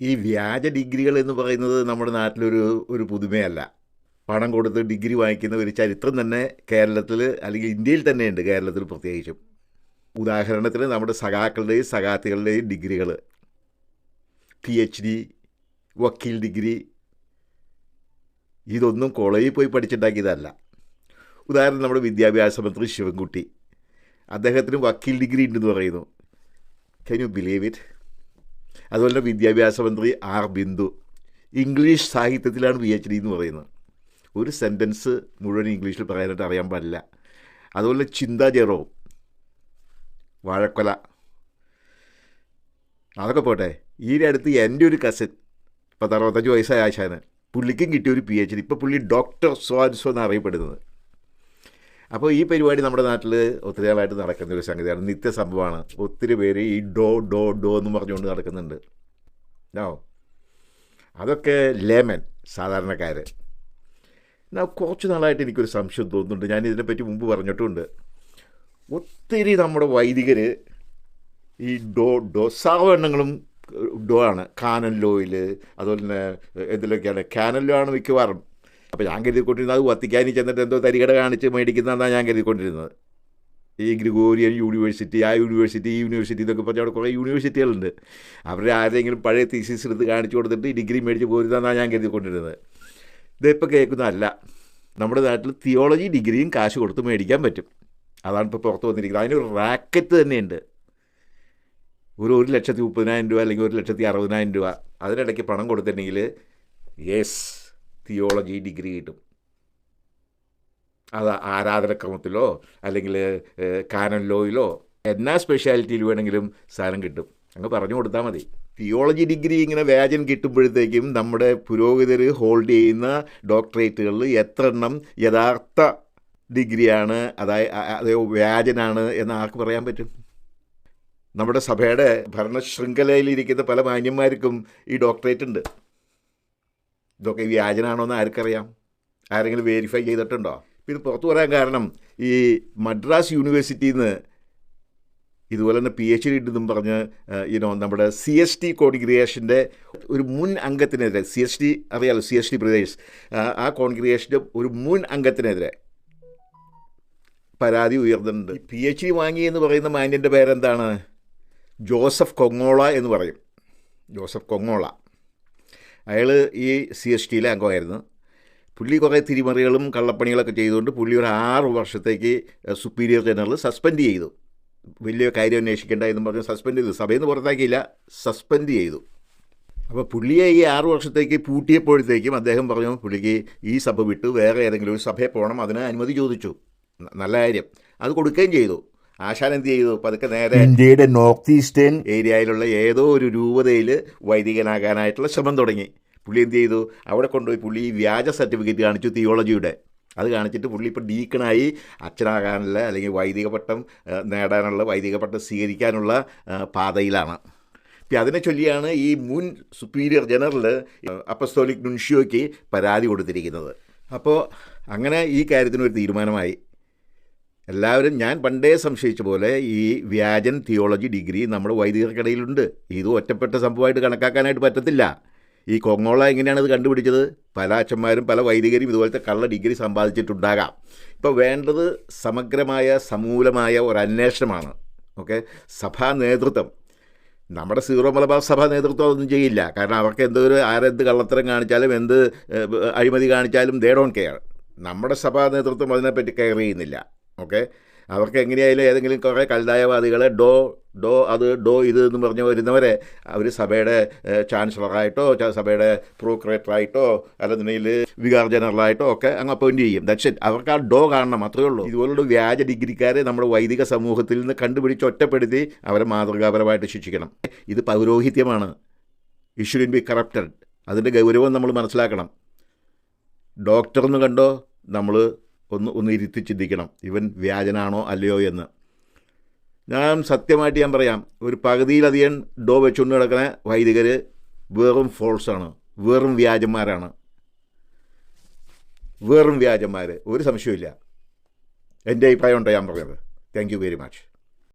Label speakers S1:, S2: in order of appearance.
S1: ഈ വ്യാജ ഡിഗ്രികൾ എന്ന് പറയുന്നത് നമ്മുടെ നാട്ടിലൊരു ഒരു പുതുമയല്ല. പണം കൊടുത്ത് ഡിഗ്രി വാങ്ങിക്കുന്ന ഒരു ചരിത്രം തന്നെ കേരളത്തിൽ അല്ലെങ്കിൽ ഇന്ത്യയിൽ തന്നെയുണ്ട് കേരളത്തിൽ പ്രത്യേകിച്ചും. ഉദാഹരണത്തിന് നമ്മുടെ സഖാക്കളുടെയും സഖാത്തികളുടെയും ഡിഗ്രികൾ. പി എച്ച് ഡി വക്കീൽ ഡിഗ്രി. ഇതൊന്നും കോളേജിൽ പോയി പഠിച്ചുണ്ടാക്കിയതല്ല ഉദാഹരണം നമ്മുടെ വിദ്യാഭ്യാസ മന്ത്രി ശിവൻകുട്ടി. അദ്ദേഹത്തിന് വക്കീൽ ഡിഗ്രി ഉണ്ടെന്ന് പറയുന്നു. കൻ യു ബിലീവ് ഇറ്റ് അതുപോലെ വിദ്യാഭ്യാസ മന്ത്രി ആർ ബിന്ദു ഇംഗ്ലീഷ് സാഹിത്യത്തിലാണ് പി എച്ച് ഡി എന്ന് പറയുന്നത്. ഒരു സെന്റൻസ് മുഴുവൻ ഇംഗ്ലീഷിൽ പറയാനായിട്ട് അറിയാൻ പാടില്ല. അതുപോലെ ചിന്താ ജെറോ വാഴക്കൊല. അതൊക്കെ പോട്ടെ ഈ അടുത്ത് എന്റെ ഒരു കസിൻ പത്ത് അറുപത്തഞ്ച് വയസ്സായ ആശാന് പുള്ളിക്കും കിട്ടിയ ഒരു പി എച്ച് ഡി. ഇപ്പോൾ പുള്ളി ഡോക്ടർ സ്വാൻസോ എന്നാണ് അറിയപ്പെടുന്നത്. അപ്പോൾ ഈ പരിപാടി നമ്മുടെ നാട്ടിൽ ഒത്തിരി നാളായിട്ട് നടക്കുന്ന ഒരു സംഗതിയാണ്. നിത്യസംഭവമാണ് ഒത്തിരി പേര് ഈ ഡോ ഡോ ഡോ എന്ന് പറഞ്ഞുകൊണ്ട് നടക്കുന്നുണ്ട്. ഓ അതൊക്കെ ലേമൻ സാധാരണക്കാർ എന്നാൽ കുറച്ച് നാളായിട്ട് എനിക്കൊരു സംശയം തോന്നുന്നുണ്ട്. ഞാൻ ഇതിനെപ്പറ്റി മുമ്പ് പറഞ്ഞിട്ടുമുണ്ട് ഒത്തിരി നമ്മുടെ വൈദികർ ഈ ഡോ ഡോ സാവണ്ണങ്ങളും ഡോ ആണ്. കാനൻ ലോയിൽ അതുപോലെ തന്നെ എന്തിലൊക്കെയാണ് കാനൻ ലോ ആണ് മിക്കവാറും. അപ്പോൾ ഞാൻ കരുതിക്കൊണ്ടിരുന്നത് അത് വത്തിക്കാനി ചെന്നിട്ട് എന്തോ തരികട കാണിച്ച് മേടിക്കുന്നതാണ് ഞാൻ കരുതിക്കൊണ്ടിരുന്നത്. ഈ ഗ്രിഗോറിയൻ യൂണിവേഴ്സിറ്റി ആ യൂണിവേഴ്സിറ്റി ഈ യൂണിവേഴ്സിറ്റി എന്നൊക്കെ പറഞ്ഞാൽ അവിടെ കുറേ യൂണിവേഴ്സിറ്റികളുണ്ട്. അവരെ ആരെങ്കിലും പഴയ തീസിസ് എടുത്ത് കാണിച്ചു കൊടുത്തിട്ട് ഡിഗ്രി മേടിച്ച് പോരുന്നതാണ് ഞാൻ കരുതിക്കൊണ്ടിരുന്നത്. ഇതിപ്പോൾ കേൾക്കുന്നതല്ല. നമ്മുടെ നാട്ടിൽ തിയോളജി ഡിഗ്രിയും കാശ് കൊടുത്ത് മേടിക്കാൻ പറ്റും. അതാണ് ഇപ്പോൾ പുറത്ത് വന്നിരിക്കുന്നത്. അതിനൊരു റാക്കറ്റ് തന്നെയുണ്ട്. ഒരു ഒരു ലക്ഷത്തി മുപ്പതിനായിരം രൂപ അല്ലെങ്കിൽ ഒരു ലക്ഷത്തി അറുപതിനായിരം രൂപ. അതിനിടയ്ക്ക് പണം കൊടുത്തിട്ടുണ്ടെങ്കിൽ യെസ് തിയോളജി ഡിഗ്രി കിട്ടും. അത് ആരാധനക്രമത്തിലോ അല്ലെങ്കിൽ കാനൻ ലോയിലോ എന്നാ സ്പെഷ്യാലിറ്റിയിൽ വേണമെങ്കിലും സാധനം കിട്ടും. അങ്ങ് പറഞ്ഞു കൊടുത്താൽ മതി. തിയോളജി ഡിഗ്രി ഇങ്ങനെ വേജൻ കിട്ടുമ്പോഴത്തേക്കും നമ്മുടെ പുരോഹിതർ ഹോൾഡ് ചെയ്യുന്ന ഡോക്ടറേറ്റുകളിൽ എത്ര എണ്ണം യഥാർത്ഥ ഡിഗ്രിയാണ് അതായത് അതേ വ്യാജനാണ് എന്ന് ആർക്ക് പറയാൻ പറ്റും? നമ്മുടെ സഭയുടെ ഭരണശൃംഖലയിലിരിക്കുന്ന പല മാന്യന്മാർക്കും ഈ ഡോക്ടറേറ്റ് ഉണ്ട്. ഇതൊക്കെ വ്യാജനാണോ എന്ന് ആർക്കറിയാം? ആരെങ്കിലും വേരിഫൈ ചെയ്തിട്ടുണ്ടോ? ഇത് പുറത്തു വരാൻ കാരണം ഈ മദ്രാസ് യൂണിവേഴ്സിറ്റിയിൽ നിന്ന് ഇതുപോലെ തന്നെ പി എച്ച് ഡി ഉണ്ടെന്നും പറഞ്ഞ് ഇനോ നമ്മുടെ സി എസ് ടി കോൺഗ്രിയേഷന്റെ ഒരു മുൻ അംഗത്തിനെതിരെ സി എസ് ടി അറിയാലോ സി എസ് ടി ബ്രദേഴ്സ് ആ കോൺഗ്രിയേഷന്റെ ഒരു മുൻ അംഗത്തിനെതിരെ പരാതി ഉയർന്നിട്ടുണ്ട്. പി എച്ച് ഡി വാങ്ങി എന്ന് പറയുന്ന മാന്യന്റെ പേരെന്താണ്? ജോസഫ് കൊങ്ങോള എന്ന് പറയും. ജോസഫ് കൊങ്ങോള. അയാൾ ഈ സി എസ് ടിയിലെ അംഗമായിരുന്നു. പുള്ളി കുറേ തിരിമറികളും കള്ളപ്പണികളൊക്കെ ചെയ്തുകൊണ്ട് പുള്ളി ഒരു ആറ് വർഷത്തേക്ക് സുപ്പീരിയർ ജനറൽ സസ്പെൻഡ് ചെയ്തു. വലിയ കാര്യം അന്വേഷിക്കേണ്ട എന്ന് പറഞ്ഞ് സസ്പെൻഡ് ചെയ്തു. സഭയിൽ നിന്ന് പുറത്താക്കിയില്ല. സസ്പെൻഡ് ചെയ്തു. അപ്പോൾ പുള്ളിയെ ഈ ആറു വർഷത്തേക്ക് പൂട്ടിയപ്പോഴത്തേക്കും അദ്ദേഹം പറഞ്ഞു പുള്ളിക്ക് ഈ സഭ വിട്ട്. വേറെ ഏതെങ്കിലും ഒരു സഭയിൽ പോകണം. അതിന് അനുമതി ചോദിച്ചു. നല്ല കാര്യം. അത് കൊടുക്കുകയും ചെയ്തു. ആശാൻ എന്ത് ചെയ്തു? പതുക്കെ നേരെ ഇന്ത്യയുടെ നോർത്ത് ഈസ്റ്റേൺ ഏരിയയിലുള്ള ഏതോ ഒരു രൂപതയിൽ വൈദികനാകാനായിട്ടുള്ള ശ്രമം തുടങ്ങി. പുള്ളി എന്ത് ചെയ്തു? അവിടെ കൊണ്ടുപോയി പുള്ളി വ്യാജ സർട്ടിഫിക്കറ്റ് കാണിച്ചു തിയോളജിയുടെ. അത് കാണിച്ചിട്ട് പുള്ളി ഇപ്പോൾ ഡീക്കണായി അച്ഛനാകാനുള്ള അല്ലെങ്കിൽ വൈദിക പട്ടം നേടാനുള്ള വൈദിക പട്ടം സ്വീകരിക്കാനുള്ള പാതയിലാണ്. ഇപ്പം അതിനെ ചൊല്ലിയാണ് ഈ മുൻ സുപ്പീരിയർ ജനറൽ അപ്പസ്തോലിക് നുൻഷിയോയ്ക്ക് പരാതി കൊടുത്തിരിക്കുന്നത്. അപ്പോൾ അങ്ങനെ ഈ കാര്യത്തിന് ഒരു തീരുമാനമായി. എല്ലാവരും ഞാൻ പണ്ടേ സംശയിച്ച പോലെ ഈ വ്യാജൻ തിയോളജി ഡിഗ്രി നമ്മുടെ വൈദികർക്കിടയിലുണ്ട്. ഇത് ഒറ്റപ്പെട്ട സംഭവമായിട്ട് കണക്കാക്കാനായിട്ട് പറ്റത്തില്ല. ഈ കൊങ്ങോള എങ്ങനെയാണ് ഇത് കണ്ടുപിടിച്ചത്? പല അച്ഛന്മാരും പല വൈദികരും ഇതുപോലത്തെ കള്ള ഡിഗ്രി സമ്പാദിച്ചിട്ടുണ്ടാകാം. ഇപ്പോൾ വേണ്ടത് സമഗ്രമായ സമൂലമായ ഒരു അന്വേഷണമാണ്. ഓക്കെ? സഭാ നേതൃത്വം. നമ്മുടെ സീറോ മലബാർ സഭാ നേതൃത്വം അതൊന്നും ചെയ്യില്ല. കാരണം അവർക്ക് എന്തൊരു ആരെന്ത് കള്ളത്തരം കാണിച്ചാലും എന്ത് അഴിമതി കാണിച്ചാലും ദേ ഡോൺ കെയർ നമ്മുടെ സഭാ നേതൃത്വം അതിനെപ്പറ്റി കെയർ ചെയ്യുന്നില്ല. ഓക്കെ? അവർക്ക് എങ്ങനെയായാലും ഏതെങ്കിലും കുറേ കൽതായവാദികൾ ഡോ ഡോ അത് ഡോ ഇത് എന്ന് പറഞ്ഞ് വരുന്നവരെ അവർ സഭയുടെ ചാൻസലറായിട്ടോ സഭയുടെ പ്രോക്രേറ്ററായിട്ടോ അല്ലെന്നുണ്ടെങ്കിൽ വികാർ ജനറലായിട്ടോ ഒക്കെ അങ്ങ് അപ്പോയിന്റ് ചെയ്യും. ദക്ഷൻ അവർക്ക് ആ ഡോ കാണണം അത്രയേ ഉള്ളൂ. ഇതുപോലുള്ള വ്യാജ ഡിഗ്രിക്കാരെ നമ്മുടെ വൈദിക സമൂഹത്തിൽ നിന്ന് കണ്ടുപിടിച്ച് ഒറ്റപ്പെടുത്തി അവരെ മാതൃകാപരമായിട്ട് ശിക്ഷിക്കണം. ഇത് പൗരോഹിത്യമാണ്. ഇഷ്യൂൻ ബി കറപ്റ്റഡ് അതിന്റെ ഗൗരവം നമ്മൾ മനസ്സിലാക്കണം. ഡോക്ടർ എന്ന് കണ്ടോ? നമ്മൾ ഒന്ന് ഒന്ന് ഇരുത്തി ചിന്തിക്കണം. ഇവൻ വ്യാജനാണോ അല്ലയോ എന്ന്. ഞാൻ സത്യമായിട്ട് ഞാൻ പറയാം. ഒരു പകുതിയിലധികം ഡോ വെച്ചുകൊണ്ട് കിടക്കുന്ന വൈദികർ വെറും ഫോൾസാണ് വെറും വ്യാജന്മാരാണ്. വെറും വ്യാജന്മാർ ഒരു സംശയമില്ല എന്റെ അഭിപ്രായം ഉണ്ടോ ഞാൻ പറഞ്ഞത്? Thank you very much